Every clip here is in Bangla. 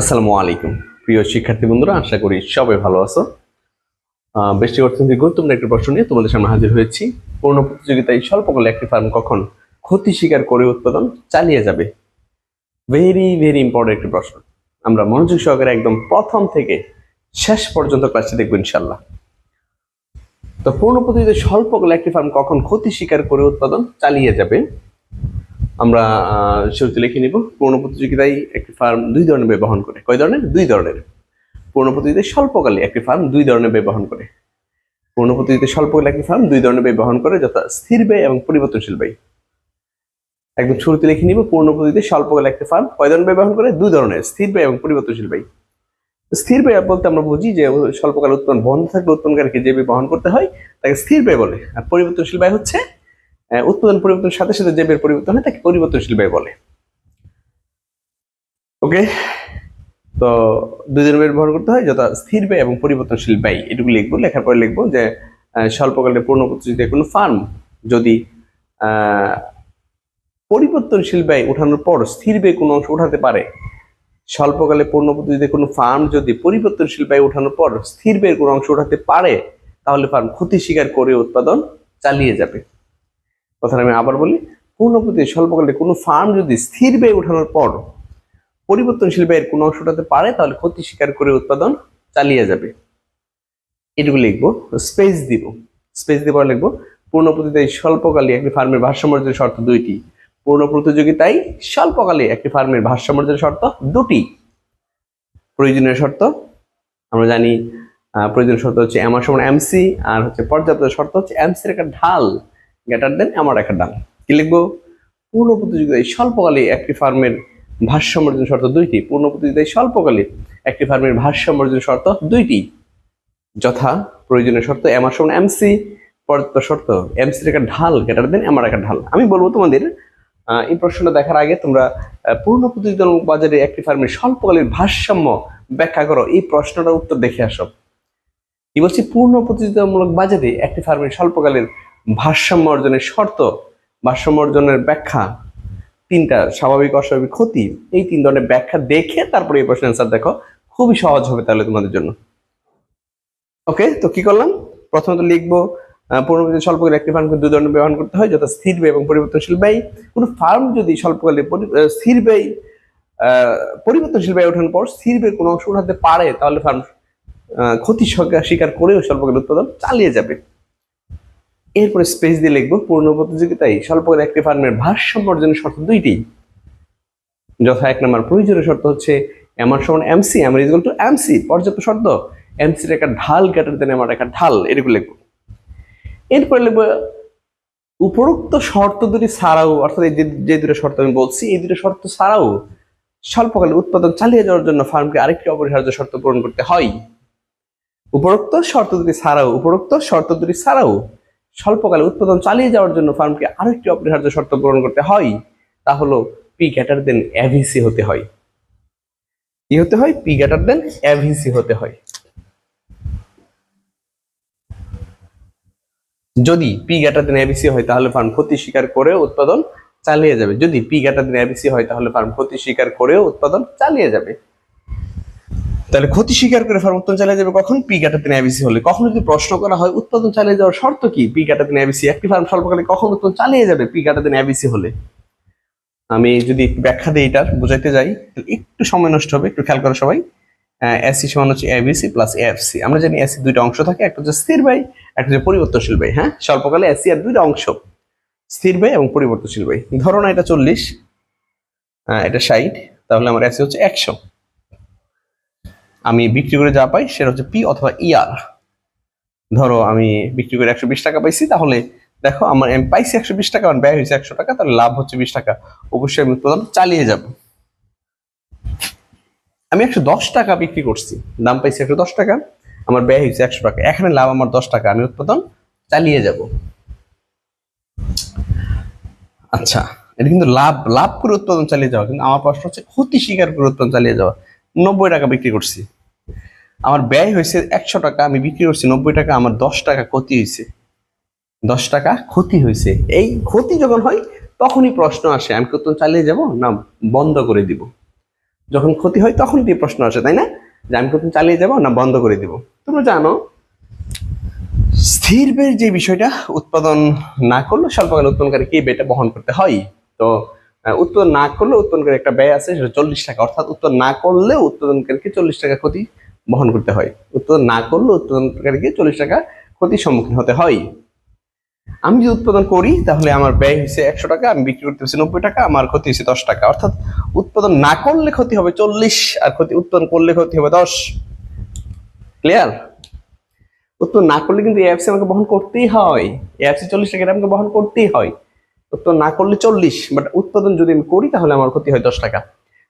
আসসালামু আলাইকুম। প্রিয় শিক্ষার্থী বন্ধুরা, আশা করি সবাই ভালো আছো। বৃষ্টি অর্থনীতি গুরুত্বপূর্ণ একটি প্রশ্ন নিয়ে তোমাদের সামনে হাজির হয়েছি। পূর্ণ প্রতিযোগিতায় স্বল্পকালে একটি ফার্ম কখন ক্ষতি স্বীকার করে উৎপাদন চালিয়ে যাবে? ভেরি ভেরি ইম্পর্টেন্ট একটি প্রশ্ন। আমরা মনোযোগ সহকারে একদম প্রথম থেকে শেষ পর্যন্ত ক্লাসটি দেখব ইনশাল্লাহ তো পূর্ণ প্রতিযোগিতায় স্বল্পকালে একটি ফার্ম কখন ক্ষতি স্বীকার করে উৎপাদন চালিয়ে যাবে? আমরা শুরুতে লিখে নিব। পূর্ণ প্রতিযোগিতায় একটি ফার্ম দুই ধরনের ব্যয় বহন করে। কয় ধরনের? দুই ধরনের। পূর্ণ প্রতিযোগিতায় স্বল্পকালে একটি ফার্ম দুই ধরনের ব্যয় বহন করে। পূর্ণ প্রতিযোগিতায় স্বল্পকালে একটি ফার্ম দুই ধরনের ব্যয় বহন করে, যথা স্থির ব্যয় এবং পরিবর্তনশীল ব্যয়। একদম শুরুতে লিখে নিব পূর্ণ প্রতিযোগিতায় স্বল্পকালে একটি ফার্ম কয় ধরনের ব্যয় বহন করে? দুই ধরনের, স্থির ব্যয় এবং পরিবর্তনশীল ব্যয়। স্থির ব্যয় বলতে আমরা বুঝি যে, স্বল্পকাল উৎপন্ন, বন্ধ থাকলে উৎপন্নকারীকে যে ব্যয় বহন করতে হয়, তাকে স্থির ব্যয় বলে। আর পরিবর্তনশীল ব্যয় হচ্ছে উৎপাদন পরিবর্তনের সাথে সাথে যে ব্যয়ের পরিবর্তন হয়, তাকে পরিবর্তনশীল ব্যয় বলে। ওকে তো দিনের ব্যয় ব্যবহার করতে হয়, যথা স্থির ব্যয় এবং পরিবর্তনশীল ব্যয়। এটুকু লিখব, লেখার পরে লিখব যে স্বল্পকালে পূর্ণ প্রতিযোগিতায় কোনো ফার্ম যদি পরিবর্তনশীল ব্যয় ওঠানোর পর স্থির ব্যয় কোনো অংশ উঠাতে পারে, স্বল্পকালে পূর্ণ প্রতিযোগিতায় কোনো ফার্ম যদি পরিবর্তনশীল ব্যয় ওঠানোর পর স্থির ব্যয়ের কোনো অংশ উঠাতে পারে, তাহলে ফার্ম ক্ষতি স্বীকার করে উৎপাদন চালিয়ে যাবে। কথাটা আমি আবার বলি পূর্ণপ্রতি স্বল্পকালে কোনো ফার্ম যদি স্থির ব্যয় ওঠানোর পর পরিবর্তনশীল ব্যয়ের কোনো অংশ উঠাতে পারে, তাহলে ক্ষতি স্বীকার করে উৎপাদন চালিয়ে যাবে। এটুকু লিখব স্পেস দিব। স্পেস দিব লিখব পূর্ণ প্রতিযোগিতায় স্বল্পকালী একটি ফার্মের ভারসাম্যের শর্ত দুইটি। পূর্ণ প্রতিযোগিতায় স্বল্পকালে একটি ফার্মের ভারসাম্যের শর্ত দুটি। প্রয়োজনীয় শর্ত, আমরা জানি প্রয়োজনীয় শর্ত হচ্ছে এমার সমান এমসি আর হচ্ছে পর্যাপ্ত শর্ত হচ্ছে এমসির একটা ঢাল। গ্রেটার দেন আমার একটা ডাল কি লিখব? পূর্ণ প্রতিযোগিতায় স্বল্পকালে একটি ফার্মের ভারসাম্য অর্জন শর্ত দুইটি। পূর্ণ প্রতিযোগিতায় স্বল্পকালে একটি ফার্মের ভারসাম্য অর্জন শর্ত দুইটি। যথা প্রয়োজনীয় শর্ত এমার সমান এমসি পর্যাপ্ত শর্ত। এমসির একটা ঢাল গ্রেটার দেন আমার একটা ঢাল। আমি বলব তোমাদের এই প্রশ্নটা দেখার আগে তোমরা পূর্ণ প্রতিযোগিতামূলক বাজারে একটি ফার্মের স্বল্পকালীন ভারসাম্য ব্যাখ্যা করো। এই প্রশ্নটার উত্তর দেখে আসো। কি বলছি? পূর্ণ প্রতিযোগিতামূলক বাজারে একটি ফার্মের স্বল্পকালীন ভারসাম্য অর্জনের শর্ত, ভারসাম্য অর্জনের ব্যাখ্যা, তিনটা স্বাভাবিক অস্বাভাবিক ক্ষতি, এই তিন ধরনের ব্যাখ্যা দেখে তারপরে এই প্রশ্নের অ্যান্সার দেখো। খুবই সহজ হবে তাহলে তোমাদের জন্য। ওকে তো কি করলাম? প্রথমত লিখব পূর্ণপ্রতিযোগিতা স্বল্পকালীন একটি ফার্মকে দুই ধরনের ব্যবহার করতে হয়, যথা স্থির ব্যয় এবং পরিবর্তনশীল ব্যয়। কোনো ফার্ম যদি স্বল্পকালীন স্থির ব্যয় পরিবর্তনশীল ব্যয় ওঠানোর পর স্থির ব্যয় কোনো অংশ উঠাতে পারে, তাহলে ফার্ম ক্ষতি স্বীকার করেও স্বল্পকালীন উৎপাদন চালিয়ে যাবে। এরপরে স্পেস দিয়ে লিখব পূর্ণ প্রতিযোগিতায় স্বল্পকালীন একটি ফার্মের ভারসাম্য অর্জনের শর্ত দুইটি। যথা এক নম্বর প্রয়োজনীয় শর্ত হচ্ছে এমার সমান MC MR equal to MC পর্যাপ্ত শর্ত। এমসির একটা ঢাল গ্রেটার দেন আমার একটা ঢাল, এরকম লিখব। এরপরে লিখব উপরোক্ত শর্ত দুটি ছাড়াও, অর্থাৎ এই যে দুটো শর্ত আমি বলছি, এই দুটো শর্ত ছাড়াও স্বল্পকালে উৎপাদন চালিয়ে যাওয়ার জন্য ফার্মকে আরেকটি অপরিহার্য শর্ত পূরণ করতে হয়। উপরোক্ত শর্ত দুটি ছাড়াও, উপরোক্ত শর্ত দুটি ছাড়াও স্বল্পকালে উৎপাদন চালিয়ে যাওয়ার জন্য ফার্মকে আরেকটি অপরিহার্য শর্ত পূরণ করতে হয়, তা হলো পি গ্যাটার দেন এভিসি হতে হয়। কি হতে হয়? পি গ্যাটার দেন এভিসি হতে হয়। যদি পি গ্যাটার দেন এবিসি হয়, তাহলে ফার্ম ক্ষতি স্বীকার করেও উৎপাদন চালিয়ে যাবে। যদি পি গ্যাটার দেন এবিসি হয়, তাহলে ফার্ম ক্ষতি স্বীকার করেও উৎপাদন চালিয়ে যাবে। তাহলে ক্ষতি স্বীকার করে ফার্ম উৎপাদন চালিয়ে যাবে কখন? পি গ্যাটার দেন এবিসি হলে। কখন যদি প্রশ্ন করা হয়, উৎপাদন চালিয়ে যাওয়ার শর্ত কি? পি গ্যাটার দেন এবিসি একটি ফার্ম স্বল্পকালে কখন উৎপাদন চালিয়ে যাবে? পি গ্যাটার দেন এবিসি হলে। আমি যদি একটু ব্যাখ্যা দিই এটার, বোঝাইতে যাই, তাহলে একটু সময় নষ্ট হবে, একটু খেয়াল করো সবাই। এসি সমান হচ্ছে এবিসি প্লাস এফসি আমরা জানি এসি দুইটা অংশ থাকে, একটা হচ্ছে স্থির ব্যয়, একটা হচ্ছে পরিবর্তনশীল ব্যয় হ্যাঁ? স্বল্পকালে এসি আর দুইটা অংশ। স্থির ব্যয় এবং পরিবর্তনশীল ব্যয়। ধরো না এটা চল্লিশ এটা ষাট, তাহলে আমার এসি হচ্ছে একশো। আমি বিক্রি করে যা পাই সেটা হচ্ছে পি অথবা ইআর ধরো আমি বিক্রি করে একশো বিশ টাকা পাইছি, তাহলে দেখো আমার আমি পাইছি একশো বিশ টাকা, আমার ব্যয় হয়েছে একশো টাকা, তাহলে লাভ হচ্ছে বিশ টাকা। অবশ্যই আমি উৎপাদন চালিয়ে যাব। আমি একশো দশ টাকা বিক্রি করছি, দাম পাইছি একশো দশ টাকা, আমার ব্যয় হয়েছে একশো টাকা, এখানে লাভ আমার দশ টাকা, আমি উৎপাদন চালিয়ে যাব। আচ্ছা এটা কিন্তু লাভ লাভ করে উৎপাদন চালিয়ে যাওয়া, কিন্তু আমার প্রশ্ন হচ্ছে ক্ষতি স্বীকার করে উৎপাদন চালিয়ে যাওয়া। নব্বই টাকা বিক্রি করছি। আমার ব্যয় হয়েছে একশো টাকা, আমি বিক্রি করছি নব্বই টাকা, আমার দশ টাকা ক্ষতি হয়েছে। দশ টাকা ক্ষতি হয়েছে। এই ক্ষতি যখন হয়, তখনই প্রশ্ন আসে, আমি কি উৎপাদন চালিয়ে যাব না বন্ধ করে দিব? যখন ক্ষতি হয় তখন দিয়ে প্রশ্ন আসে, তাই না? যে আমি প্রথম চালিয়ে যাব না বন্ধ করে দিব? তোমরা জানো, স্থির যে বিষয়টা উৎপাদন না করলে স্বল্পকাল উৎপাদনকারীকে এই বেটা বহন করতে হয়? তো উৎপাদন না করলে উৎপাদনকারী একটা ব্যয় আছে, সেটা চল্লিশ টাকা। অর্থাৎ উৎপাদন না করলে উৎপাদনকারীকে চল্লিশ টাকা ক্ষতি বহন করতে হয়। উৎপাদন না করলে উৎপাদনকারীকে চল্লিশ টাকা ক্ষতির সম্মুখীন হতে হয়। আমি যদি উৎপাদন করি, তাহলে আমার ব্যয় হয়েছে একশো টাকা, আমি বিক্রি করতে হচ্ছে নব্বই টাকা, আমার ক্ষতি হচ্ছে দশ টাকা। অর্থাৎ উৎপাদন না করলে ক্ষতি হবে চল্লিশ, আর ক্ষতি, উৎপাদন করলে ক্ষতি হবে দশ। ক্লিয়ার উৎপাদন না করলে কিন্তু এফসি আমাকে বহন করতেই হয়। এফসি চল্লিশ টাকা আমাকে বহন করতেই হয়। উত্তর না করলে চল্লিশ বাট উৎপাদন যদি আমি করি তাহলে আমার ক্ষতি হয় দশ টাকা।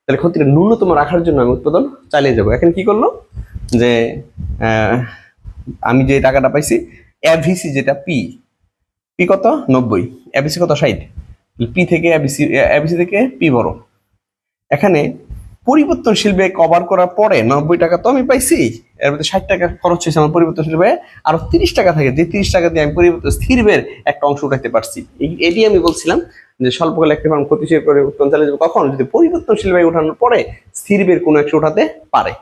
তাহলে ক্ষতিটা ন্যূনতম রাখার জন্য আমি উৎপাদন চালিয়ে যাব। এখন কি করল? যে আমি যে টাকাটা পাইছি এভিসি যেটা পি পি কত? নব্বই। এভিসি কত? ষাট। পি থেকে এবিসি এবিসি থেকে পি বড়। এখানে পরিবর্তনশীল ব্যয় কভার করার পরে নব্বই টাকা তো আমি পাইছি। এর মধ্যে ষাট টাকা খরচ হয়েছে আমার পরিবর্তনশীল ব্যয়। আরও তিরিশ টাকা থাকে, যে তিরিশ টাকা দিয়ে আমি পরিবর্তন স্থির ব্যয়ের একটা অংশ উঠাইতে পারছি। এটি আমি বলছিলাম যে স্বল্পকালে একটা ফার্ম ক্ষতিশীল করে উত্তোলন চালিয়ে যাবে কখন? যদি পরিবর্তনশীল ব্যয় উঠানোর পরে স্থির ব্যয়ের কোনো একটা উঠাতে পারে।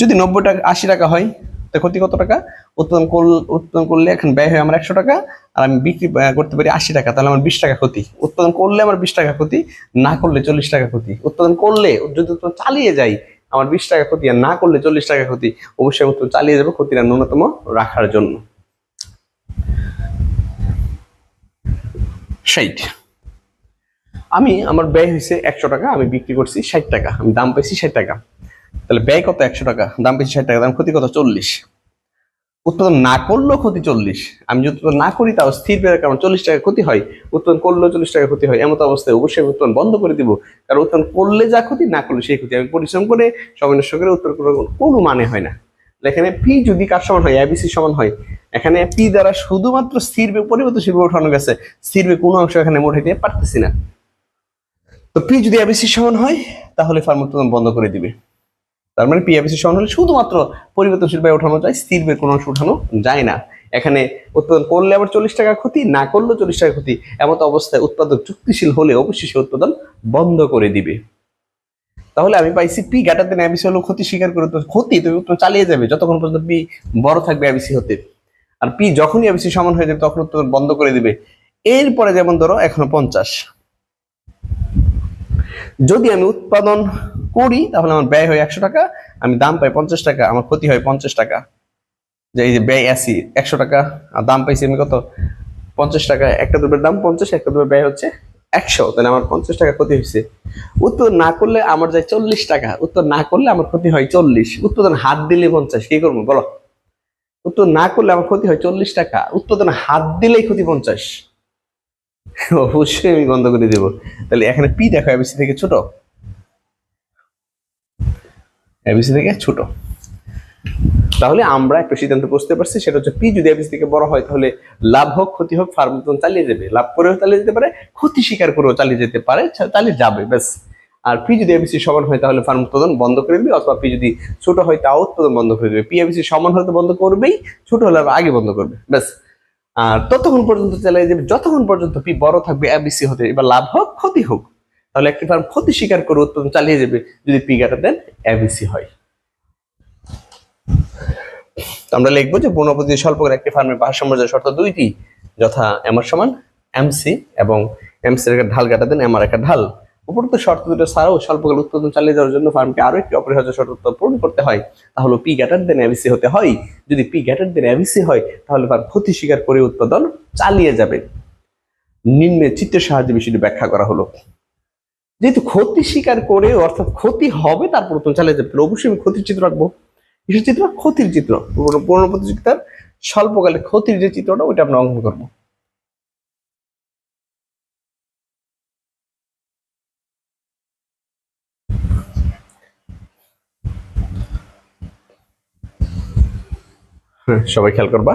যদি নব্বই টাকা আশি টাকা হয় তো ক্ষতি কত টাকা? উৎপাদন করলে উৎপাদন করলে এখন ব্যয় হয় আমার একশো টাকা, আর আমি বিক্রি করতে পারি আশি টাকা, তাহলে আমার বিশ টাকা ক্ষতি। উৎপাদন করলে আমার বিশ টাকা ক্ষতি, না করলে চল্লিশ টাকা ক্ষতি। উৎপাদন করলে যদি উৎপাদন চালিয়ে যাই, আমার বিশ টাকা ক্ষতি, আর না করলে চল্লিশ টাকা ক্ষতি, অবশ্যই উৎপাদন চালিয়ে যাবে ক্ষতিটা ন্যূনতম রাখার জন্য। ষাট। আমি, আমার ব্যয় হয়েছে একশো টাকা, আমি বিক্রি করছি ষাট টাকা, আমি দাম পাইছি ষাট টাকা। তাহলে ব্যয় কত? একশো টাকা। দাম পেয়েছি ষাট টাকা, দাম ক্ষতি কত? চল্লিশ। উৎপাদন না করলেও ক্ষতি চল্লিশ। আমি যদি উৎপাদন না করি তাও স্থির ব্যয়ের কারণ চল্লিশ টাকা ক্ষতি হয়। উৎপাদন করলেও চল্লিশ টাকা ক্ষতি হয়। এমন অবস্থায় অবশ্যই উৎপাদন বন্ধ করে দিব। কারণ উৎপাদন করলে যা ক্ষতি, না করলে সেই ক্ষতি। আমি পরিশ্রম করে সময় নষ্ট করে উত্তর করার কোনো- মানে হয় না। এখানে পি যদি কার সমান হয়? এবিসি সমান হয়। এখানে পি দ্বারা শুধুমাত্র স্থির পরিবর্তনশীল উঠানো গেছে। স্থির কোনো অংশ এখানে উঠাইতে পারতেছি না। তো পি যদি এবিসি সমান হয়, তাহলে ফার্ম উৎপাদন বন্ধ করে দিবে। তার মানে পিএফসি সমান হলে শুধুমাত্র পরিবর্তনশীল ব্যয় ওঠানো যায়, স্থির ব্যয় কোনো অংশ উঠানো যায় না। এখানে উৎপাদন করলে আবার চল্লিশ টাকা ক্ষতি, না করলেও চল্লিশ টাকা ক্ষতি। এমত অবস্থায় উৎপাদক চুক্তিশীল হলে অবশ্যই সে উৎপাদন বন্ধ করে দিবে। তাহলে আমি পাইছি পি দেন এবিসি হলো ক্ষতি স্বীকার করে তো ক্ষতি, তুমি উৎপাদন চালিয়ে যাবে, যতক্ষণ পর্যন্ত পি বড় থাকবে এবিসি হতে। আর পি যখনই এবিসি সমান হয়ে যাবে, তখন উৎপাদন বন্ধ করে দিবে। এরপরে যেমন ধরো, এখনও পঞ্চাশ। যদি আমি উৎপাদন করি, তাহলে আমার ব্যয় হয় একশো টাকা, আমি দাম পাই পঞ্চাশ টাকা, আমার ক্ষতি হয় পঞ্চাশ টাকা। যে এই যে ব্যয় আসি একশো টাকা, আর দাম পাইছি আমি কত? পঞ্চাশ টাকা, একটা দ্রব্যের দাম পঞ্চাশ, একটা দ্রব্যের ব্যয় হচ্ছে একশো, তাহলে আমার পঞ্চাশ টাকা ক্ষতি হয়েছে উৎপাদন না করলে আমার যায় চল্লিশ টাকা, উৎপাদন না করলে আমার ক্ষতি হয় চল্লিশ, উৎপাদন হাত দিলে পঞ্চাশ, কি করব বলো? উৎপাদন না করলে আমার ক্ষতি হয় চল্লিশ টাকা, উৎপাদন হাত দিলেই ক্ষতি পঞ্চাশ। অবশ্যই আমি বন্ধ করে দেব। তাহলে এখানে পি দেখো এবিসি থেকে ছোট। এবিসি থেকে ছোট। তাহলে আমরা একটা সিদ্ধান্ত বুঝতে পারছি, সেটা হচ্ছে পি যদি এবিসি থেকে বড় হয়, তাহলে লাভ হোক, ক্ষতি হোক ফার্ম উৎপাদন চালিয়ে যাবে। লাভ করেও চালিয়ে যেতে পারে, ক্ষতি স্বীকার করেও চালিয়ে যেতে পারে চালিয়ে যাবে, ব্যাস। আর পি যদি এবিসি সমান হয়, তাহলে ফার্ম উৎপাদন বন্ধ করে দিবে, অথবা পি যদি ছোট হয়, তাও উৎপাদন বন্ধ করে দেবে। পি এবিসি সমান হলে তো বন্ধ করবেই, ছোট হলে আগে বন্ধ করবে, ব্যাস। আর ততক্ষণ পর্যন্ত চালিয়ে যাবে, যতক্ষণ পর্যন্ত পি বড় থাকবে এবিসি হতে এবার লাভ হোক, ক্ষতি হোক, তাহলে একটি ফার্ম ক্ষতি স্বীকার করে উৎপাদন চালিয়ে যাবে যদি পি গ্রেটার দেন এবিসি হয়। আমরা লিখব যে পূর্ণপতি স্বল্পকার একটি ফার্মের ভারসাম্য শর্ত দুইটি, যথা এমআর সমান এমসি এবং এমসি এর একটা ঢাল কাটা দেন এমআর একটা ঢাল। উপরোক্ত শর্ত দুটো ছাড়াও স্বল্পকাল উৎপাদন চালিয়ে যাওয়ার জন্য ফার্মকে আরও একটি অপরিহার্য শর্ত পূরণ করতে হয়। তাহলে পি গ্যাটার দেন এবিসি হতে হয়। যদি পি গ্যাটার দেন এবিসি হয়, তাহলে ফার্ম ক্ষতি স্বীকার করে উৎপাদন চালিয়ে যাবে। নিম্নে চিত্রের সাহায্যে বিষয়টি ব্যাখ্যা করা হলো। যেহেতু ক্ষতি স্বীকার করে, অর্থাৎ ক্ষতি হবে, তারপর উৎপাদন চালিয়ে যাবে অবশ্যই আমি ক্ষতির চিত্র রাখব। কিসের চিত্র, ক্ষতির চিত্র। পুরো- পূর্ণ প্রতিযোগিতার স্বল্পকালে ক্ষতির যে চিত্রটা, ওইটা আমরা অঙ্কন করব। সবাই খেয়াল করবা।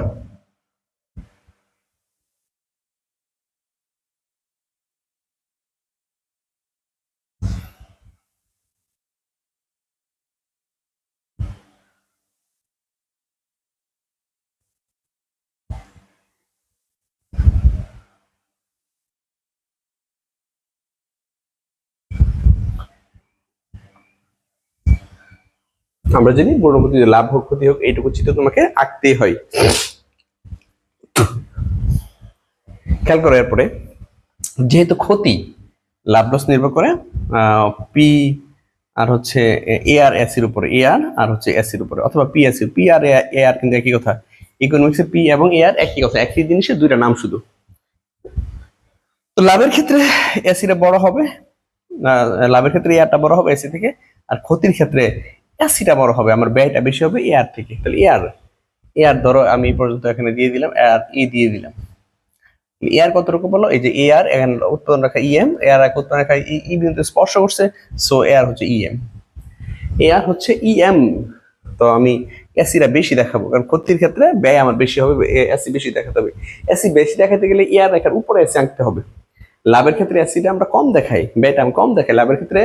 আমরা জানি পূর্ণপতি লাভ হোক, ক্ষতি হোক, এইটুকু চিত্র তোমাকে আঁকতেই হয়। খেয়াল করো এরপরে, যেহেতু ক্ষতি, লাভ লস নির্ভর করে পি আর হচ্ছে এ আর এস এর উপরে এ আর আর হচ্ছে এস এর উপরে, অথবা P S P R A R কিন্তু একই কথা। ইকোনমিক্সে পি এবং এ আর একই কথা, একই জিনিসের দুইটা নাম শুধু। তো লাভের ক্ষেত্রে এসিটা বড় হবে লাভের ক্ষেত্রে এয়ারটা বড় হবে এসি থেকে, আর ক্ষতির ক্ষেত্রে এসিটা বড় হবে, আমার ব্যয়টা বেশি হবে এয়ার থেকে। তাহলে এয়ার এয়ার ধরো আমি পর্যন্ত এখানে দিয়ে দিলাম এয়ার ই দিয়ে দিলাম। এয়ার কতটুকু বলো? এই যে এয়ার এখানে উৎপাদন রাখা ইএম এয়ার উৎপাদন রাখা ই ই বিন্দুতে স্পর্শ করছে সো এয়ার হচ্ছে ইএম এয়ার হচ্ছে ইএম তো আমি এসিটা বেশি দেখাবো, কারণ ক্ষতির ক্ষেত্রে ব্যয় আমার বেশি হবে এসি বেশি দেখাতে হবে। এসি বেশি দেখাতে গেলে এয়ার রেখার উপরে এসি আঁকতে হবে। লাভের ক্ষেত্রে এসিটা আমরা কম দেখাই, ব্যয়টা আমি কম দেখাই, লাভের ক্ষেত্রে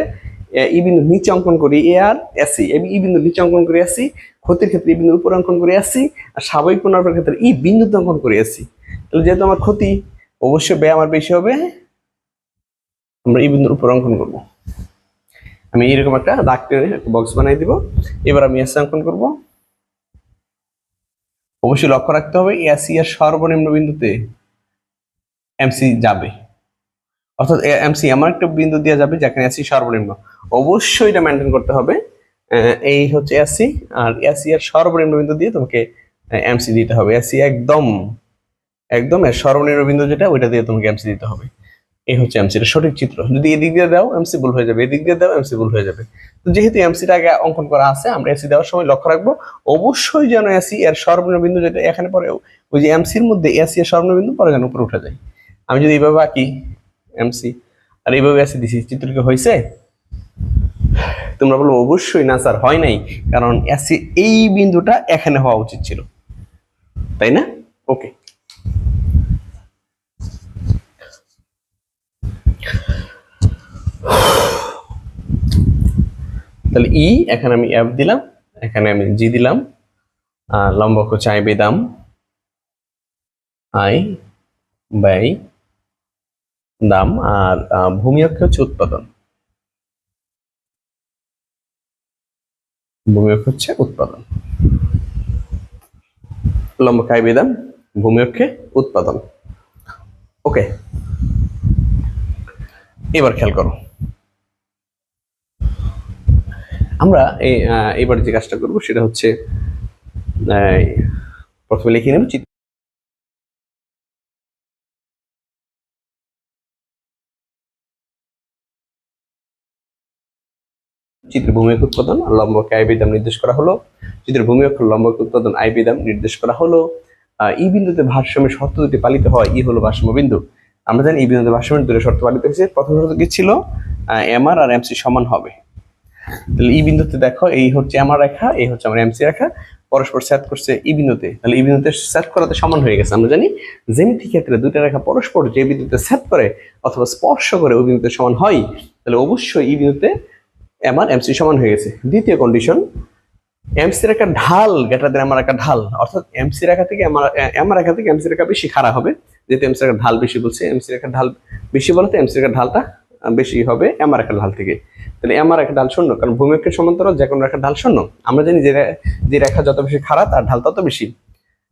ই বিন্দু নিচে অঙ্কন করি এ আর এসি ই বিন্দু নিচে অঙ্কন করি এসি ক্ষতির ক্ষেত্রে ই বিন্দুর উপরে অঙ্কন করে এসি আর স্বাভাবিক পুনরাবৃত্তির ক্ষেত্রে ই বিন্দুতে অঙ্কন করে এসি তাহলে যেহেতু আমার ক্ষতি, অবশ্যই ব্যয় আমার বেশি হবে, আমরা এই বিন্দুর উপর অঙ্কন করব। আমি এরকম একটা দাগ বক্স বানাই দিব, এবার আমি এসি অঙ্কন করব। অবশ্যই লক্ষ্য রাখতে হবে এসি আর সর্বনিম্ন বিন্দুতে এমসি যাবে। অর্থাৎ এমসি, এমন একটা বিন্দু দেওয়া যাবে যেখানে এসি সর্বনিম্ন। অবশ্যই এটা মেনটেন করতে হবে। এই হচ্ছে এসি আর এসি এর সর্বনিম্ন বিন্দু দিয়ে তোমাকে এমসি দিতে হবে। এসি একদম একদম এর সর্বনিম্ন বিন্দু যেটা, ওইটা দিয়ে তোমাকে এমসি দিতে হবে। এই হচ্ছে এমসি এটা সঠিক চিত্র। যদি এদিক দিয়ে দাও এমসি ভুল হয়ে যাবে। এদিক দিয়ে দাও এমসি ভুল হয়ে যাবে। তো যেহেতু এমসিটা আগে অঙ্কন করা আছে, আমরা এসি দেওয়ার সময় লক্ষ্য রাখব, অবশ্যই যেন এসি এর সর্বনিম্ন বিন্দু যেটা, এখানে পরে ওই যে এমসির মধ্যে এসি এর সর্বনিম্ন বিন্দু পরে যেন উপরে উঠে যায়। আমি যদি এইভাবে আঁকি এমসি আর এইভাবে এসি দিছি চিত্র কি হয়েছে তোমরা বলো অবশ্যই না স্যার, হয় নাই। কারণ এসি এই বিন্দুটা এখানে হওয়া উচিত ছিল। তাই না? ওকে তাহলে ই এখানে আমি এফ দিলাম, এখানে আমি জি দিলাম লম্বক আই বেদাম আই বাই দাম আর ভূমি অক্ষ হচ্ছে উৎপাদন। ভূমি অক্ষ হচ্ছে উৎপাদন। লম্বক খাই বেদাম, ভূমি অক্ষে উৎপাদন। ওকে। এবার খেয়াল করো। আমরা এবার যে কাজটা করব সেটা হচ্ছে প্রথমে লিখে নেব চিত্র চিত্রের উৎপাদন আর লম্বকে আই বিদাম নির্দেশ করা হলো। চিত্রের ভূমি অক্ষ লম্বক উৎপাদন আই বিদাম নির্দেশ করা হলো। ই বিন্দুতে ভারসাম্যের শর্ত দুটি পালিত হয়, ই হলো ভারসাম্য বিন্দু। আমরা জানি এই বিন্দুতে ভারসাম্যের দুটো শর্ত পালিত হয়েছে। প্রথম শর্ত কি ছিল? এম আর আর এমসি সমান হবে। তাহলে ই বিন্দুতে দেখো, এই হচ্ছে আমার রেখা, এই হচ্ছে আমার এমসি রেখা। পরস্পর সেট করছে ই বিন্দুতে। তাহলে ই বিন্দুতে সেট করাতে সমান হয়ে গেছে। আমরা জানি জ্যামিতি ক্ষেত্রে দুইটা রেখা পরস্পর যে বিন্দুতে সেট করে অথবা স্পর্শ করে ওই বিন্দুতে সমান হয়, তাহলে অবশ্যই ই বিন্দুতে আমার এমসি সমান হয়ে গেছে। দ্বিতীয় কন্ডিশন এমসি রেখা ঢাল গ্রেটার দেন আমার একটা ঢাল। অর্থাৎ এমসি রেখা থেকে আমার আমার রেখা থেকে এমসি রেখা বেশি খাড়া হবে। যেহেতু এমসি রেখা ঢাল বেশি বলছে এমসি রেখা ঢাল বেশি বলতে এমসি রেখা ঢালটা বেশি হবে এমআর রেখার ঢাল থেকে। তাহলে এমআর রেখা ঢাল শূন্য, কারণ ভূমিকের সমান্তরাল যে কোনো রেখার ঢাল শূন্য। আমরা জানি যে যে রেখা যত বেশি খাড়া, তার ঢাল তত বেশি।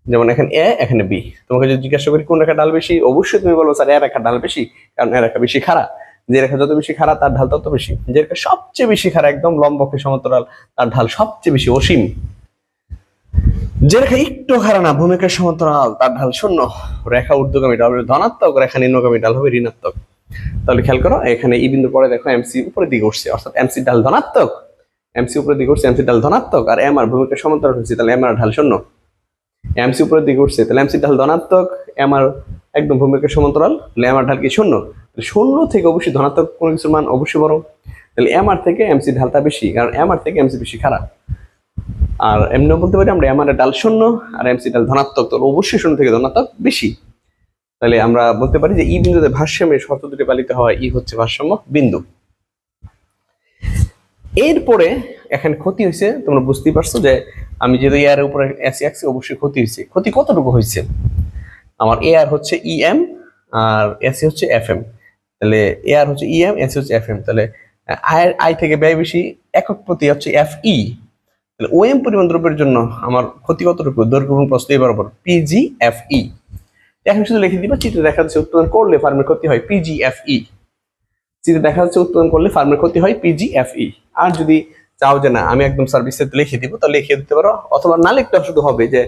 যেমন এখানে এ এখানে বি তোমাকে যদি জিজ্ঞাসা করি কোন রেখা ঢাল বেশি, অবশ্যই তুমি বলব, স্যার এ রেখা ঢাল বেশি, কারণ এ রেখা বেশি খাড়া। যে রেখা যত বেশি খাড়া তার ঢাল তত বেশি। যে রেখা সবচেয়ে বেশি খাড়া একদম লম্বকে সমান্তরাল তার ঢাল সবচেয়ে বেশি অসীম। যে রেখা একটু না তার ঢাল শূন্য। রেখা হবে ধনাত্মক, রেখা নিম্নগামী হবে ঋণাত্মক। তাহলে খেয়াল করো, এখানে পরে দেখো এমসি দিকে উঠছে, অর্থাৎ এমসি ঢাল ধনাত্মক। এমসি উপরের দিকে উঠছে এমসি ঢাল ধনাত্মক, আর এম আর সমান্তরাল হচ্ছে, তাহলে এম আর ঢাল শূন্য। এমসি উপরের দিকে উঠছে, তাহলে এমসি ঢাল ধনাত্মক এম আর একদম ভূমিকার সমান্তরাল তাহলে এম আর ঢাল কি শূন্য? শূন্য থেকে অবশ্যই ধনাত্মক কোনো কিছুর মান অবশ্যই বড় তাহলে এম আর থেকে এমসি ঢালটা বেশি, কারণ এম আর থেকে এমসি বেশি খারাপ। আর এমনিও বলতে পারি আমরা এম আর ডাল শূন্য, আর এমসি ডাল ধনাত্মক তো অবশ্যই শূন্য থেকে ধনাত্মক বেশি। তাহলে আমরা বলতে পারি যে ই বিন্দুতে ভারসাম্যের শর্ত দুটি পালিত হয় ই হচ্ছে ভারসাম্য বিন্দু। এরপরে এখানে ক্ষতি হয়েছে তোমরা বুঝতেই পারছ যে আমি যেহেতু এয়ার উপরে এসি আঁকছি অবশ্যই ক্ষতি হয়েছে ক্ষতি কতটুকু হয়েছে আমার এয়ার হচ্ছে ই এম আর এসি হচ্ছে এফ এম তাহলে এয়ার হচ্ছে ইএম এসি হচ্ছে এফ এম তাহলে আই আই থেকে ব্যয় বেশি, একক প্রতি হচ্ছে এফ ই তাহলে ও এম পরিমাণ দ্রব্যের জন্য আমার ক্ষতি কতটুকু? দৈর্ঘ্য এবং প্রস্থ এই বরাবর পিজিএফই এখন শুধু লিখে দিবা চিত্রে দেখা যাচ্ছে উৎপাদন করলে ফার্মের ক্ষতি হয় পিজিএফই চিত্রে দেখা যাচ্ছে উৎপাদন করলে ফার্মের ক্ষতি হয় পিজিএফই আর যদি চাও যে না, আমি একদম সার্ভিসে লিখে দিব, তাহলে লিখে দিতে পারো। অথবা না লিখতে শুধু হবে যে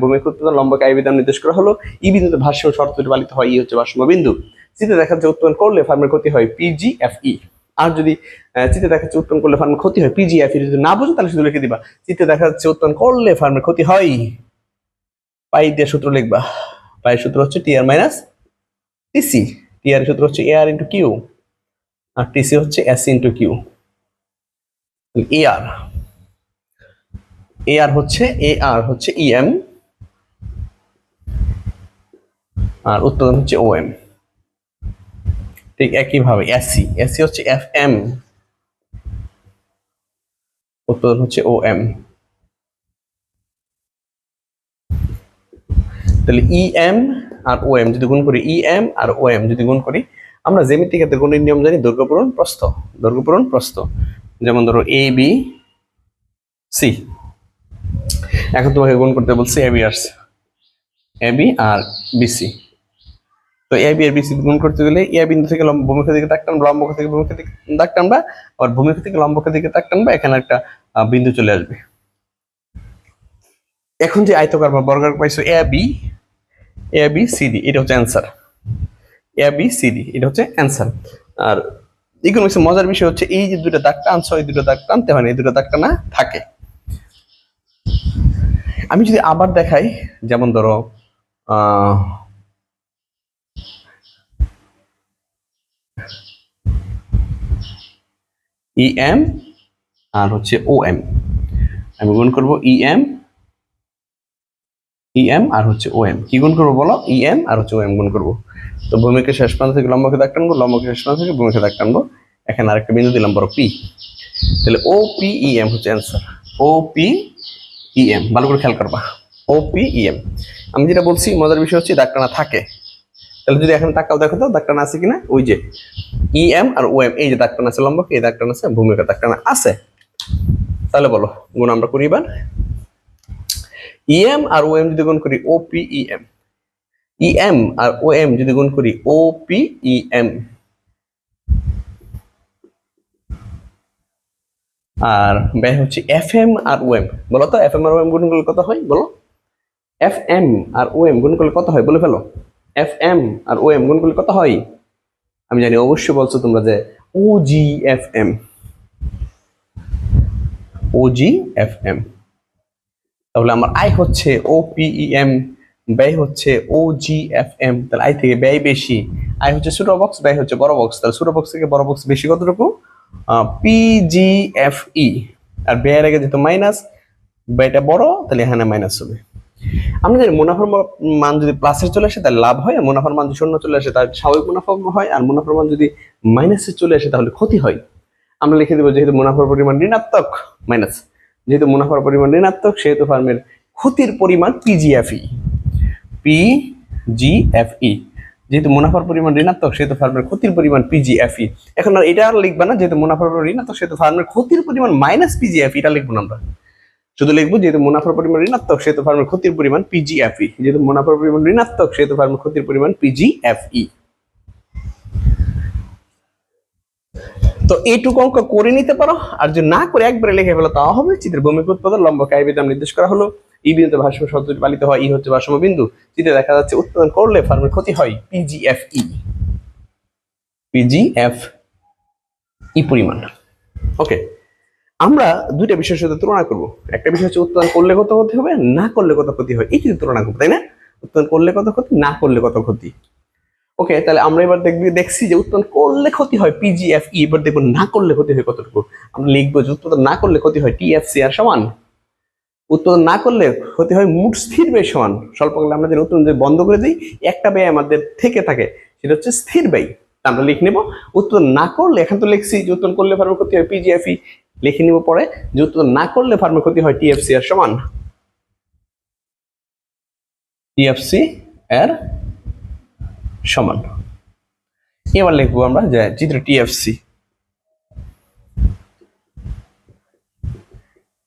ভূমির উৎপাদন লম্বকে আই বিধান নির্দেশ করা হলো। ই বিন্দুতে ভাষ্য শর্ত পালিত হয় ই হচ্ছে ভাষ্য বিন্দু। চিত্রে দেখা যাচ্ছে উৎপাদন করলে ফার্মের ক্ষতি হয় পিজিএফই আর যদি চিত্রে দেখা যাচ্ছে উৎপাদন করলে ফার্মের ক্ষতি হয় পিজিএফই যদি না বুঝো, তাহলে শুধু লিখে দিবা। চিত্রে দেখা যাচ্ছে উৎপাদন করলে ফার্মের ক্ষতি হয় পাই দিয়ে সূত্র লিখবা। পাই সূত্র হচ্ছে টি আর মাইনাস টিসি টি আর সূত্র হচ্ছে A R into Q R TC হচ্ছে S into Q A R A R হচ্ছে এ আর হচ্ছে ইএম আর উৎপাদন হচ্ছে ও এম ঠিক একইভাবে এসি এসি হচ্ছে এফ এম উত্তর হচ্ছে ও এম তাহলে ই এম আর ও এম যদি গুণ করি ই এম আর ও এম যদি গুণ করি, আমরা জ্যামিতিক ক্ষেত্রে গুণের নিয়ম জানি দৈর্ঘ্য পূরণ, প্রস্থ। দৈর্ঘ্য পূরণ, প্রস্থ। যেমন ধরো এ বি সি এখন তোমাকে গুণ করতে বলছি A B R A B R BC তো এ, বি আর বিসি গুণ করতে গেলে এ বিন্দু থেকে লম্ব ভূমিকা দিকে টানবা লম্বক থেকে ভূমিকা দিকে তাক টানবা, আবার ভূমিকা থেকে লম্বক দিকে তাক টানবা, এখানে একটা বিন্দু চলে আসবে। এখন যে আয়তকার বা বর্গাকার পাইছো, A, B A, B, C, D, এটা হচ্ছে answer. A, B, C, D, এটা হচ্ছে অ্যান্সার। আর ইকোনমিক্সের মজার বিষয় হচ্ছে, এই যে দুটো দাগ টানছো এই দুটো দাগ টানতে হয় না এই দুটো দাগ টানা থাকে। আমি যদি আবার দেখাই, যেমন ধরো ই এম আর হচ্ছে ও এম আমি গুণ করব ই এম ই এম আর হচ্ছে ও এম কি গুণ করব বলো? ই এম আর হচ্ছে ও এম গুণ করব। তো ভূমিকে শেষ প্রান্ত থেকে লম্বকে দাগ টানবো, লম্বকে শেষ প্রান্ত থেকে ভূমিকে দাগ টানবো। এখানে আরেকটা বিন্দু দিলাম, বড় পি তাহলে ও পি ই এম হচ্ছে answer O P E M ভালো করে খেয়াল করবা। ও পি ই এম আমি যেটা বলছি, মজার বিষয় হচ্ছে দাগ টানা থাকে। তাহলে যদি এখানে তাকাও, দেখো তো দাগ টানা আছে কিনা? ওই যে ই এম আর ও এম এই যে দাগ টানা আছে লম্বকে, এই দাগ টানা আছে ভূমিকা দাগ টানা আছে। তাহলে বলো, গুণ আমরা করি এবার। ইএম আর ও এম যদি গুণ করি O P E M EM আর ও এম যদি গুণ করি ও পি ই এম আর ব্যয় হচ্ছে এফ এম আর ও এম বলো তো এফ এম আর ও এম গুণ করলে কত হয়? বলো। এফ এম আর ও এম গুণ করলে কত হয়? বলে ফেলো। এফ এম আর ও এম গুণ কত হয়? আমি জানি, অবশ্যই বলছো তোমরা যে O G F M O G F M তাহলে আমার আয় হচ্ছে ও পিইএম ব্যয় হচ্ছে ও জি এফ এম তাহলে আয় থেকে ব্যয় বেশি। আয় হচ্ছে ছোট বক্স ব্যয় হচ্ছে বড় বক্স তাহলে ছোট বক্স থেকে বড় বক্স বেশি কতটুকু? পি জি এফ ই আর ব্যয়ের আগে যেহেতু মাইনাস ব্যয়টা বড়, তাহলে এখানে মাইনাস হবে। জানি মুনাফার মান যদি প্লাসে চলে আসে, তাহলে লাভ হয় মুনাফার মান যদি শূন্য চলে আসে, তাহলে স্বাভাবিক মুনাফা হয়, আর মুনাফার মান যদি মাইনাসে চলে আসে, তাহলে ক্ষতি হয়। আমরা লিখে দেবো, যেহেতু মুনাফার পরিমাণ ঋণাত্মক মাইনাস যেহেতু মুনাফার পরিমাণ ঋণাত্মক, সেহেতু ফার্মের ক্ষতির পরিমাণ পিজিএফই পিজিএফই যেহেতু মুনাফার পরিমাণ ঋণাত্মক, সেহেতু ফার্মের ক্ষতির পরিমাণ পিজিএফই এখন আর এটা আর লিখবা না, যেহেতু মুনাফার পরিমাণ ঋণাত্মক, সেহেতু ফার্মের ক্ষতির পরিমাণ মাইনাস পিজিএফ এটা লিখব না আমরা। শুধু লিখব, যেহেতু মুনাফার পরিমাণ ঋণাত্মক, সেহেতু ফার্মের ক্ষতির পরিমাণ পিজিএফই যেহেতু মুনাফার পরিমাণ ঋণাত্মক, সেহেতু ফার্মের ক্ষতির পরিমাণ পিজিএফই তো এইটুকু অঙ্ক করে নিতে পারো, আর যদি না করে একবারে লিখে ফেলো, তাও হবে চিত্রের ভূমিক উৎপাদন লম্ব কায় বিধান নির্দেশ করা হলো। ই বিন্দুতে ভাষ্য শব্দটি পালিত হয়, ই হচ্ছে ভারসাম্য বিন্দু। চিত্রে দেখা যাচ্ছে উৎপাদন করলে ফার্মের ক্ষতি হয় পিজিএফই পিজিএফ ই পরিমাণ। ওকে আমরা দুইটা বিষয়ের সাথে তুলনা করব। একটা বিষয় হচ্ছে উৎপাদন করলে কত ক্ষতি হবে, না করলে কত ক্ষতি হয় এই যদি তুলনা করব, তাই না? উৎপাদন করলে কত ক্ষতি, না করলে কত ক্ষতি। ওকে তাহলে আমরা এবার দেখবি, দেখছি যে উৎপাদন করলে ক্ষতি হয় পিজিএফ ই এবার দেখব না করলে ক্ষতি হয় কতটুকু। আমরা লিখব যে উৎপাদন না করলে ক্ষতি হয় টিএফসি আর সমান। উৎপাদন না করলে ক্ষতি হয় মোট স্থির ব্যয় সমান। স্বল্পকালে আমরা যে উৎপাদন যে বন্ধ করে দিই, একটা ব্যয় আমাদের থেকে থাকে, সেটা হচ্ছে স্থির ব্যয়। আমরা লিখে নেব উৎপাদন না করলে, এখন তো লিখছি যে উৎপাদন করলে ফার্মের ক্ষতি হয় পিজিএফই লিখে নিব পরে। যে উৎপাদন না করলে ফার্মের ক্ষতি হয় টিএফসি আর সমান। টিএফসি এর সমান। এবার লিখব আমরা যে চিত্র টিএফসি।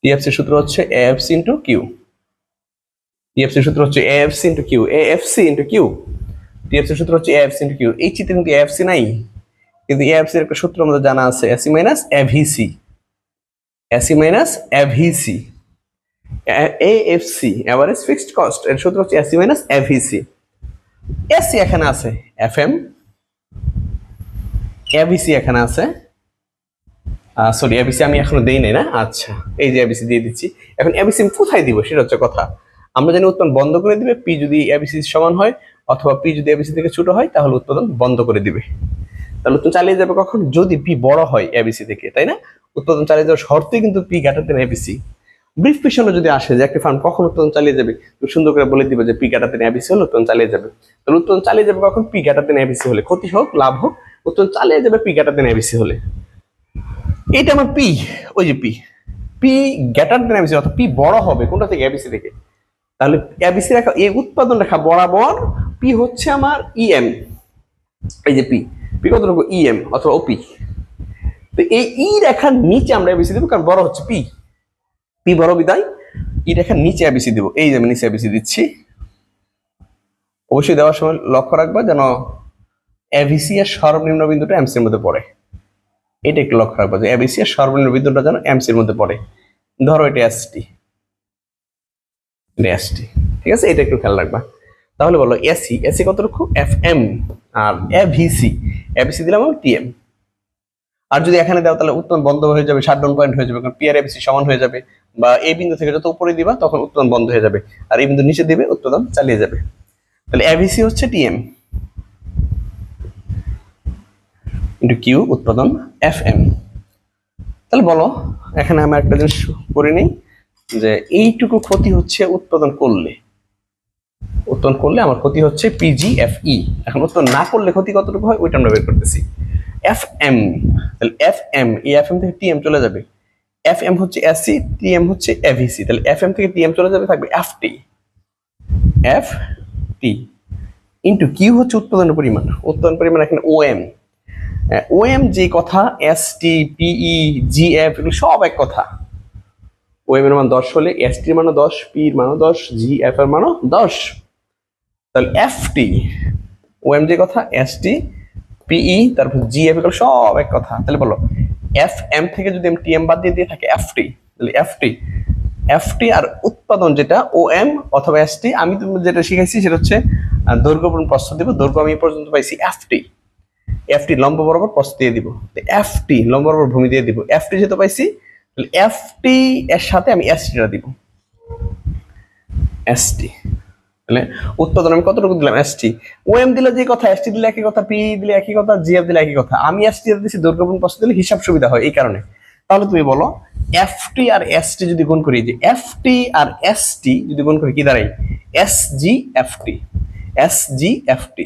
টিএফসি সূত্র হচ্ছে এএফসি ইন্টু কিউ। টিএফসি সূত্র হচ্ছে AFC into Q. AFC into Q. TFC সূত্র হচ্ছে এএফসি ইন্টু কিউ। এই চিত্রে কিন্তু এএফসি নাই। কিন্তু এএফসি এর একটা সূত্র আমাদের জানা আছে, AC minus AVC. AC minus AVC AFC average fixed cost এর সূত্র হচ্ছে এসি মাইনাস এভিসি এসি এখানে আছে এফএম এভিসি এখানে আছে। সরি এবিসি আমি এখনও দেই নাই না? আচ্ছা এই যে এবিসি দিয়ে দিচ্ছি। এখন এবিসি কোথায় দিব সেটা হচ্ছে কথা। আমরা জানি উৎপাদন বন্ধ করে দিবে পি যদি এবিসি সমান হয় অথবা পি যদি এবিসি থেকে ছোট হয়, তাহলে উৎপাদন বন্ধ করে দিবে। তাহলে উৎপাদন চালিয়ে যাবে কখন? যদি পি বড় হয় এবিসি থেকে, তাই না? উৎপাদন চালিয়ে যাওয়ার শর্তেই কিন্তু পি গ্যাটার দেন এবিসি ব্রিফ পিছনে যদি আসে যে একটা ফার্ম কখন উৎপাদন চালিয়ে যাবে তুমি সুন্দর করে বলে দিবে যে পি দেন এবিসি হলে উৎপাদন চালিয়ে যাবে। তাহলে উৎপাদন চালিয়ে যাবে কখন? পি দেন এবিসি হলে। ক্ষতি হোক, লাভ হোক, উৎপাদন চালিয়ে যাবে পি দেন এবিসি হলে। এটা আমার পি ওই যে P P greater than AVC অর্থাৎ পি বড় হবে কোনটা থেকে? এবিসি থেকে। তাহলে এবিসি রেখা এই উৎপাদন রেখা বরাবর পি হচ্ছে আমার ইএম এই যে পি পি কতটুকু? ইএম অথবা ওপি তো এই ই রেখার নিচে আমরা এবিসি দেবো, কারণ বড় হচ্ছে পি। পি বড় বিদায়। ই রেখার নিচে এবিসি দেবো। এই যে আমি নিচে এবিসি দিচ্ছি। অবশ্যই দেওয়ার সময় লক্ষ্য রাখবা যেন এভিসি এর সর্বনিম্ন বিন্দুটা এমসির মধ্যে পড়ে। এটা একটু লক্ষ্য রাখব যে এবিসি এর সর্বনিম্ন বিন্দুটা যেন এমসির মধ্যে পড়ে। ধরো এটা এসটি এটা এসটি ঠিক আছে? এটা একটু খেয়াল রাখবা। তাহলে বলো এসি এসি কতটুকু? F M. আর এভিসি এবিসি দিলাম টিএম আর যদি এখানে দাও, তাহলে উৎপাদন বন্ধ হয়ে যাবে শাটডাউন পয়েন্ট হয়ে যাবে, কারণ পিআর এবিসি সমান হয়ে যাবে। বা এই বিন্দু থেকে যত উপরে দিবা, তখন উৎপাদন বন্ধ হয়ে যাবে। আর এই বিন্দু নিচে দিবে উৎপাদন চালিয়ে যাবে। তাহলে এভিসি হচ্ছে টিএম ইন্টু কিউ উৎপাদন এফ এম তাহলে বলো, এখানে আমরা একটা জিনিস করে নিই, যে এইটুকু ক্ষতি হচ্ছে উৎপাদন করলে। উৎপাদন করলে আমার ক্ষতি হচ্ছে পিজি এফ ই এখন উৎপাদন না করলে ক্ষতি কতটুকু হয়, ওইটা আমরা বের করতেছি। এফ এম তাহলে এফ এম এই এফ এম থেকে টি এম চলে যাবে। এফ এম হচ্ছে এসি টি এম হচ্ছে এভিসি তাহলে এফ এম থেকে টি এম চলে যাবে, থাকবে F T F T into Q হচ্ছে উৎপাদনের পরিমাণ, উৎপাদন পরিমাণ এখানে ও এম ও এম যে কথা এস টি পিই জি এফ এগুলো সব এক কথা। ও এম এর মান দশ হলে এস টির মানও দশ পি এর মানও দশ জি এফ এর মানও দশ। তাহলে এফ টি ও এম যে কথা এস টি পিই তারপর জি এফ সব এক কথা। তাহলে বলো এফ এম থেকে যদি আমি টি এম বাদ দিয়ে দিয়ে থাকে এফ টি তাহলে এফ টি এফ টি আর উৎপাদন যেটা ও এম অথবা এস টি আমি তুমি যেটা শিখাইছি সেটা হচ্ছে দৈর্ঘ্য প্রস্থ দিব, দৈর্ঘ্য আমি পর্যন্ত পাইছি এফ টি এফ টি লম্ব বরাবর প্রস্থ দিয়ে দিব। এফ টি লম্ব বরাবর ভূমি দিয়ে দিব। এফ টি যেহেতু পাইছি, তাহলে এফ টি এর সাথে আমি এস টিটা দিব। এস টি তাহলে উৎপাদন আমি কতটুকু দিলাম? এস টি ও এম দিলে যে কথা এস টি দিলে একই কথা পি দিলে একই কথা জি এফ দিলে একই কথা। আমি এস টি দিচ্ছি দৈর্ঘ্যপূর্ণ প্রস্থ দিলে হিসাব সুবিধা হয় এই কারণে। তাহলে তুমি বলো এফ টি আর এস টি যদি গুণ করি, যে এফ টি আর এস টি যদি গুণ করি, কি দাঁড়াই S G F T S G F T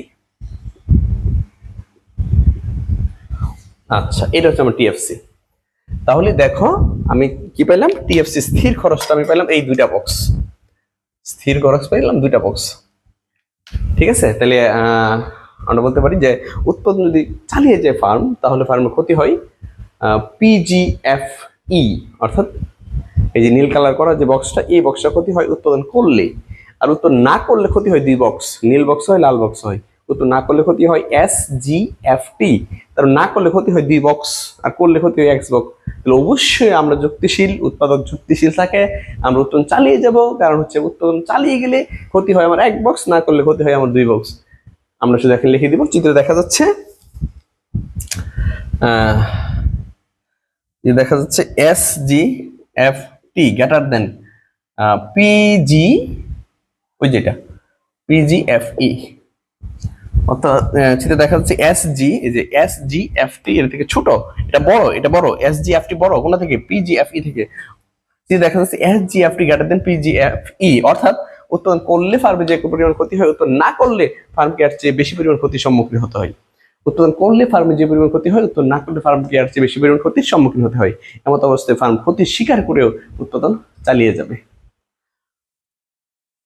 আচ্ছা এটা হচ্ছে আমার টিএফসি তাহলে দেখো, আমি কি পেলাম টিএফসি স্থির খরচটা আমি পেলাম এই দুইটা বক্স স্থির খরচ পাইলাম দুইটা বক্স ঠিক আছে? তাহলে আমরা বলতে পারি যে উৎপাদন যদি চালিয়ে যায় ফার্ম তাহলে ফার্মের ক্ষতি হয় পিজিএফই ই অর্থাৎ এই যে নীল কালার করা যে বক্সটা এই বক্সটা ক্ষতি হয় উৎপাদন করলে আর উৎপাদন না করলে ক্ষতি হয় দুই বক্স নীল বক্স হয়, লাল বক্স হয়। উত্তর না করলে ক্ষতি হয় এস জি এফ টি তার না করলে ক্ষতি হয় দুই বক্স আর করলে ক্ষতি হয় এক্স বক্স তাহলে অবশ্যই আমরা যুক্তিশীল, উৎপাদক যুক্তিশীল থাকে, আমরা উৎপাদন চালিয়ে যাব, কারণ হচ্ছে উৎপাদন চালিয়ে গেলে ক্ষতি হয় আমার এক বক্স না করলে ক্ষতি হয় আমার দুই বক্স আমরা শুধু এখন লিখে দিব, চিত্রে দেখা যাচ্ছে যে দেখা যাচ্ছে S G F T greater than PG ওই যেটা পিজি এফ ই অর্থাৎ চিত্রে দেখা যাচ্ছে এস জি যে এস জি এফ টি এর থেকে ছোট, এটা বড় এটা বড় এস জি এফ টি বড় কোনটা থেকে পিজি ই থেকে। দেখা যাচ্ছে S G F T greater than PG E অর্থাৎ উৎপাদন করলে ফার্মে যে পরিমাণ ক্ষতি হয়, উৎপাদন না করলে ফার্মকে আর চেয়ে বেশি পরিমাণ ক্ষতির সম্মুখীন হতে হয়। উৎপাদন করলে ফার্মে যে পরিমাণ ক্ষতি হয়, উৎপাদন না করলে ফার্মকে আর চেয়ে বেশি পরিমাণ ক্ষতির সম্মুখীন হতে হয়। এমত অবস্থায় ফার্ম ক্ষতি স্বীকার করেও উৎপাদন চালিয়ে যাবে।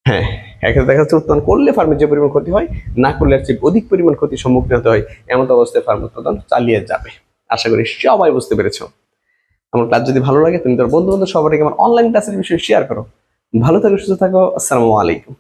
হ্যাঁ। এখানে দেখা যাচ্ছে উৎপাদন করলে ফার্মের যে পরিমাণ ক্ষতি হয়, না করলে আর চেয়ে অধিক পরিমাণ ক্ষতির সম্মুখীন হতে হয়, এমন অবস্থায় ফার্ম উৎপাদন চালিয়ে যাবে। আশা করি সবাই বুঝতে পেরেছ। আমার ক্লাস যদি ভালো লাগে, তুমি তোর বন্ধু বান্ধব সবাইকে আমার অনলাইন ক্লাসের বিষয়ে শেয়ার করো। ভালো থাকো, সুস্থ থাকো, আসসালামু আলাইকুম।